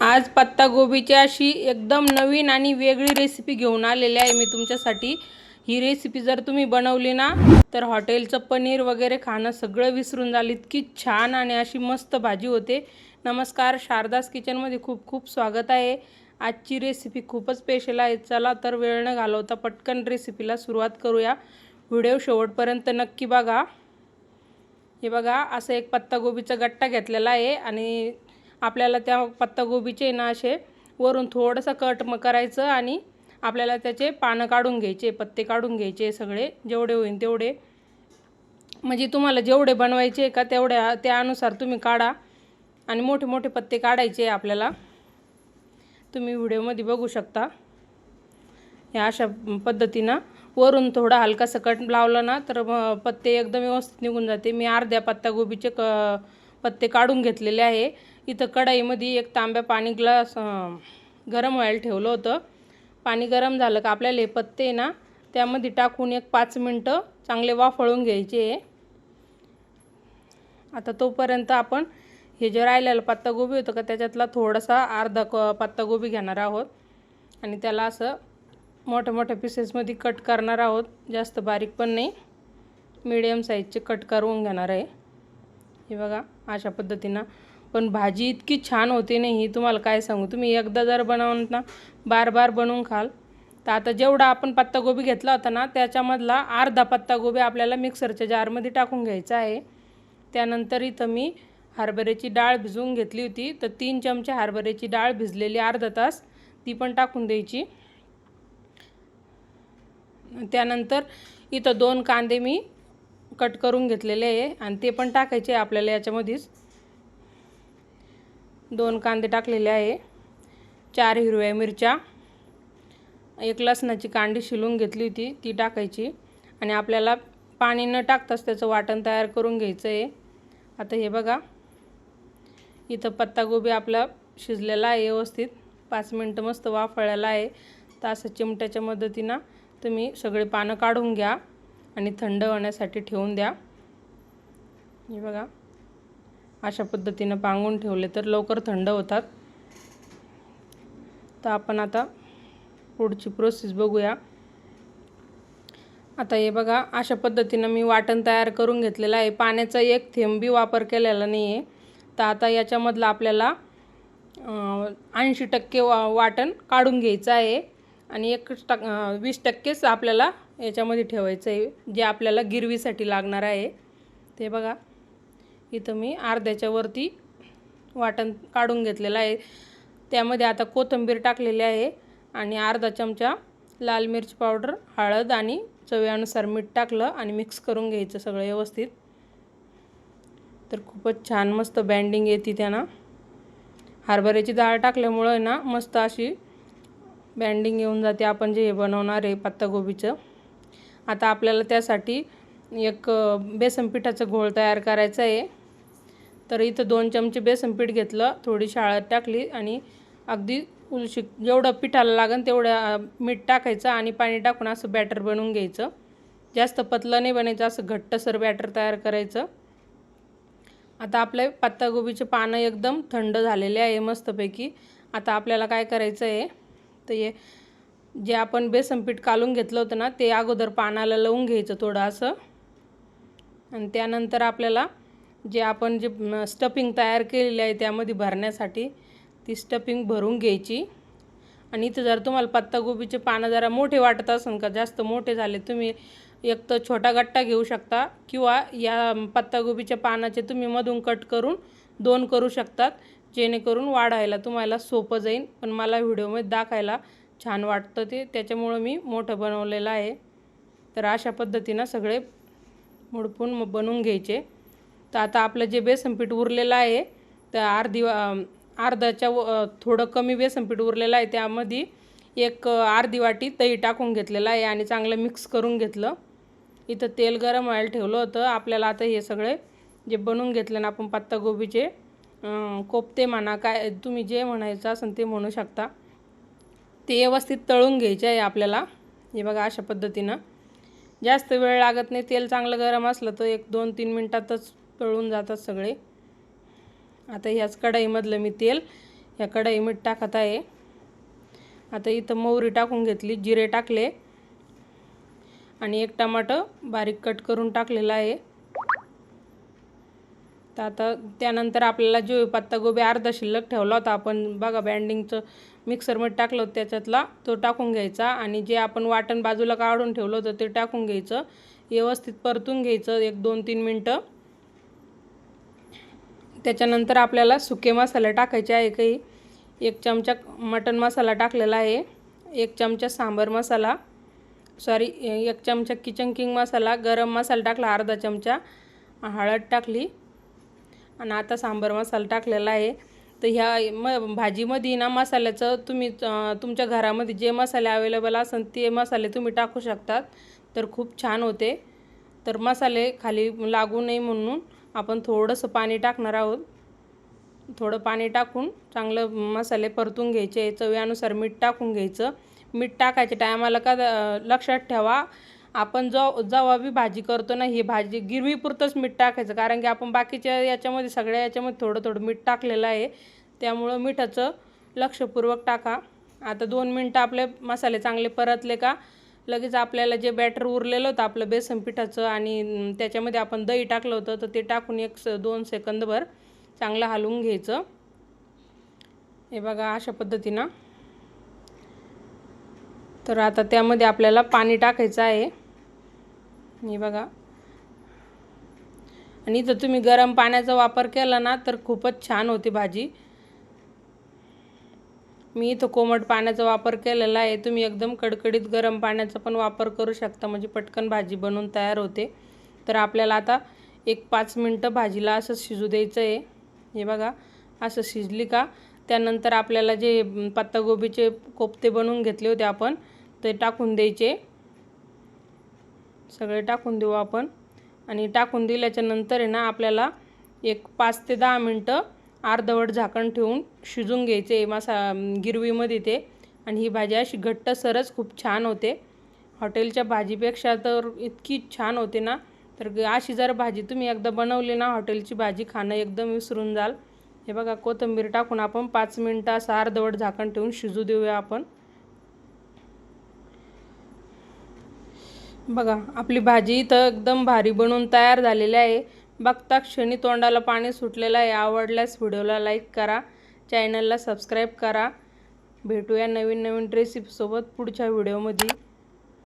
आज पत्तागोबीची अशी एकदम नवीन आणि वेगळी रेसिपी घेऊन आलेली आहे मी तुमच्यासाठी. ही रेसिपी जर तुम्ही बनवली ना तर हॉटेलचं पनीर वगैरे खाणं सगळं विसरून जाल. इतकी छान आणि अशी मस्त भाजी होते. नमस्कार शारदास किचनमध्ये खूप खूप स्वागत आहे. आजची रेसिपी खूपच स्पेशल आहे. चला तर वेळ न घालवता पटकन रेसिपीला सुरुवात करूया. व्हिडिओ शेवटपर्यंत नक्की बघा. हे बघा असं एक पत्तागोबीचा गट्टा घेतलेला आहे आणि आपल्याला त्या पत्तागोबीचे ना असे वरून थोडंसं कट म करायचं आणि आपल्याला त्याचे पानं काढून घ्यायचे पत्ते काढून घ्यायचे सगळे जेवढे होईल तेवढे. म्हणजे तुम्हाला जेवढे बनवायचे का तेवढ्या त्यानुसार तुम्ही काढा आणि मोठे मोठे पत्ते काढायचे आपल्याला. तुम्ही व्हिडिओमध्ये बघू शकता. ह्या अशा पद्धतीनं वरून थोडा हलकासा कट लावला ना तर पत्ते एकदम व्यवस्थित निघून जाते. मी अर्ध्या पत्तागोबीचे क पत्ते काढून घेतलेले आहे. इथं कढईमध्ये एक तांब्या पाणी ग्लास गरम व्हायला ठेवलं होतं. पाणी गरम झालं का आपल्याला हे पत्ते ना त्यामध्ये टाकून एक पाच मिनटं चांगले वाफळून घ्यायचे आता तोपर्यंत आपण हे जे राहिलेलं पत्तागोबी होतं का त्याच्यातला थोडासा अर्धा क पत्तागोबी घेणार आहोत. आणि त्याला असं मोठ्या मोठ्या पीसेसमध्ये कट करणार आहोत. जास्त बारीक पण नाही. मिडियम साईजचे कट करून घेणार आहे. हे बघा अशा पद्धतीनं पण भाजी इतकी छान होते नाही ही तुम्हाला काय सांगू? तुम्ही एकदा जर बनवून ना बार बार बनवून खाल. तर आता जेवढा आपण पत्तागोबी घेतला होता ना त्याच्यामधला अर्धा पत्तागोबी आपल्याला मिक्सरच्या जारमध्ये टाकून घ्यायचा आहे. त्यानंतर इथं मी हरभऱ्याची डाळ भिजवून घेतली होती. तर तीन चमचे हरभऱ्याची डाळ भिजलेली अर्धा तास ती पण टाकून द्यायची. त्यानंतर इथं दोन कांदे मी कट करून घेतलेले आहे आणि ते पण टाकायचे आहे आपल्याला याच्यामध्येच. दोन कांदे टाकलेले आहे. चार हिरव्या मिरच्या. एक लसणाची कांडी शिलून घेतली होती ती टाकायची. आणि आपल्याला पाणी न टाकताच त्याचं वाटण तयार करून घ्यायचं आहे आता हे बघा. इथं पत्तागोबी आपला शिजलेला आहे व्यवस्थित. पाच मिनटं मस्त वाफळलेला आहे. तर असं चिमट्याच्या मदतीनं तुम्ही सगळे पानं काढून घ्या आणि थंड होण्यासाठी ठेवून द्या. हे बघा. अशा पद्धतीनं पांगून ठेवले तर लवकर थंड होतात. तर आपण आता पुढची प्रोसेस बघूया. आता हे बघा अशा पद्धतीनं मी वाटण तयार करून घेतलेलं आहे. पाण्याचा एक थेंबी वापर केलेला नाही आहे तर आता याच्यामधलं आपल्याला ऐंशी टक्के वा वाटण काढून घ्यायचं आहे. आणि एक टक वीस टक्केच आपल्याला याच्यामध्ये ठेवायचं आहे जे आपल्याला गिरवीसाठी लागणार आहे. ते बघा. इथं मी अर्ध्याच्या वरती वाटण काढून घेतलेलं आहे. त्यामध्ये आता कोथिंबीर टाकलेली आहे आणि अर्धा चमचा लाल मिरची पावडर हळद आणि चवीनुसार मीठ टाकलं आणि मिक्स करून घ्यायचं सगळं व्यवस्थित. तर खूपच छान मस्त बँडिंग येते त्यानं. हरभऱ्याची डाळ टाकल्यामुळं ना मस्त अशी बँडिंग येऊन जाते. आपण जे हे बनवणार आहे पत्तागोबीचं. आता आपल्याला त्यासाठी एक बेसन पिठाचं घोळ तयार करायचं आहे. तर इथं दोन चमचे बेसन पीठ घेतलं थोडी शाळा टाकली आणि अगदी उलशी जेवढं पिठाला लागेल तेवढं मीठ टाकायचं आणि पाणी टाकून असं बॅटर बनवून घ्यायचं. जास्त पतलं नाही बनायचं असं घट्टसर बॅटर तयार करायचं. आता आपले पत्तागोबीचे पानं एकदम थंड झालेले आहे मस्तपैकी. आता आपल्याला काय करायचं आहे तर हे जे आपण बेसन पीठ कालून घेतलं होतं ना ते अगोदर पानाला लावून घ्यायचं थोडं असं. आणि त्यानंतर आपल्याला जे आपण जे स्टफिंग तयार केलेली आहे त्यामध्ये भरण्यासाठी ती स्टफिंग भरून घ्यायची. आणि इथं जर तुम्हाला पत्तागोबीचे पानं जरा मोठे वाटत असेल का जास्त मोठे झाले तुम्ही एक तर छोटा गट्टा घेऊ शकता किंवा या पत्तागोबीच्या पानाचे तुम्ही मधून कट करून दोन करू शकतात जेणेकरून वाढायला तुम्हाला सोपं जाईल पण मला व्हिडिओमध्ये दाखायला छान वाटतं ते त्याच्यामुळं मी मोठं बनवलेलं आहे. तर अशा पद्धतीनं सगळे मुडपून मग बनवून घ्यायचे. तर आता आपलं जे बेसनपीठ उरलेलं आहे तर अर्धी अर्धाच्या व थोडं कमी बेसनपीठ उरलेलं आहे. त्यामध्ये एक अर्धी वाटी दही टाकून घेतलेलं आहे आणि चांगलं मिक्स करून घेतलं. इथं तेल गरम व्हायला ठेवलं होतं. आपल्याला आता हे सगळे जे बनवून घेतले ना आपण पत्तागोबीचे कोपते म्हणा काय तुम्ही जे म्हणायचं असेल ते म्हणू शकता. ते व्यवस्थित तळून घ्यायचे आहे आपल्याला. हे बघा अशा पद्धतीनं. जास्त वेळ लागत नाही तेल चांगलं गरम असलं तर एक दोन तीन मिनटातच तळून जातात सगळे. आता ह्याच कढईमधलं मी तेल ह्या कढई टाकत आहे. आता इथं मोहरी टाकून घेतली जिरे टाकले. आणि एक टमाटं बारीक कट करून टाकलेलं आहे. तर आता त्यानंतर आपल्याला जो पत्तागोबी अर्धा शिल्लक ठेवला होता. आपण बघा बँडिंगचं मिक्सरमध्ये टाकलं होतं त्याच्यातला. तो टाकून घ्यायचा आणि जे आपण वाटण बाजूला काढून ठेवलं होतं ते टाकून घ्यायचं. व्यवस्थित परतून घ्यायचं एक दोन तीन मिनटं. त्याच्यानंतर आपल्याला सुके मसाले टाकायचे आहे काही. एक चमचा मटन मसाला टाकलेला आहे. एक चमचा सांबर मसाला. सॉरी एक चमचा किचन किंग मसाला. गरम मसाला टाकला अर्धा चमचा. हळद टाकली. आणि आता सांबर मसाला टाकलेला आहे. तर ह्या म भाजीमध्ये ना मसाल्याचं तुम्ही तुमच्या घरामध्ये जे मसाले अवेलेबल असेल ते मसाले तुम्ही टाकू शकतात. तर खूप छान होते. तर मसाले खाली लागू नये म्हणून आपण थोडंसं पाणी टाकणार आहोत. थोडं पाणी टाकून चांगलं मसाले परतून घ्यायचे. चवीनुसार मीठ टाकून घ्यायचं. मीठ टाकायच्या टायमाला का लक्षात ठेवा. आपण जो जेव्हा बी भाजी करतो ना ही भाजी गिरवीपुरतंच मीठ टाकायचं. कारण की आपण बाकीच्या याच्यामध्ये सगळ्या याच्यामध्ये थोडं थोडं मीठ टाकलेलं आहे. त्यामुळं मिठाचं लक्षपूर्वक टाका. आता दोन मिनटं आपले मसाले चांगले परतले का लगेच आपल्याला जे बॅटर उरलेलं होतं आपलं बेसन पिठाचं आणि त्याच्यामध्ये आपण दही टाकलं होतं तर ते टाकून एक स दोन सेकंदभर चांगलं हलवून घ्यायचं. हे बघा अशा पद्धतीनं. तर आता त्यामध्ये आपल्याला पाणी टाकायचं आहे. हे बघा. आणि जर तुम्ही गरम पाण्याचा वापर केला ना तर खूपच छान होती भाजी. मी इथं कोमट पाण्याचा वापर केलेला आहे. तुम्ही एकदम कडकडीत गरम पाण्याचा पण वापर करू शकता. म्हणजे पटकन भाजी बनवून तयार होते. तर आपल्याला आता एक पाच मिनटं भाजीला असं शिजू द्यायचं आहे. हे बघा असं शिजली का? त्यानंतर आपल्याला जे पत्तागोबीचे कोफ्ते बनवून घेतले होते आपण ते टाकून द्यायचे. सगळे टाकून देऊ आपण. आणि टाकून दिल्याच्यानंतर आहे ना आपल्याला एक पाच ते दहा मिनटं अर्धवट झाकण ठेवून शिजून घ्यायचे मासा गिरवीमध्ये ते. आणि ही भाजी अशी घट्ट सरच खूप छान होते. हॉटेलच्या भाजीपेक्षा तर इतकी छान होते ना. तर अशी जर भाजी तुम्ही एकदा बनवली ना हॉटेलची भाजी खाणं एकदम विसरून जाल. हे बघा कोथिंबीर टाकून आपण पाच मिनटं असं अर्धवट झाकण ठेवून शिजू देऊया आपण. बघा आपली भाजी इथं एकदम भारी बनवून तयार झालेली आहे. बघता क्षणी तोंडाला पाणी सुटलेलं आहे. आवडल्यास व्हिडिओला लाईक करा चॅनलला सबस्क्राईब करा. भेटूया नवीन नवीन रेसिपीसोबत पुढच्या व्हिडिओमध्ये.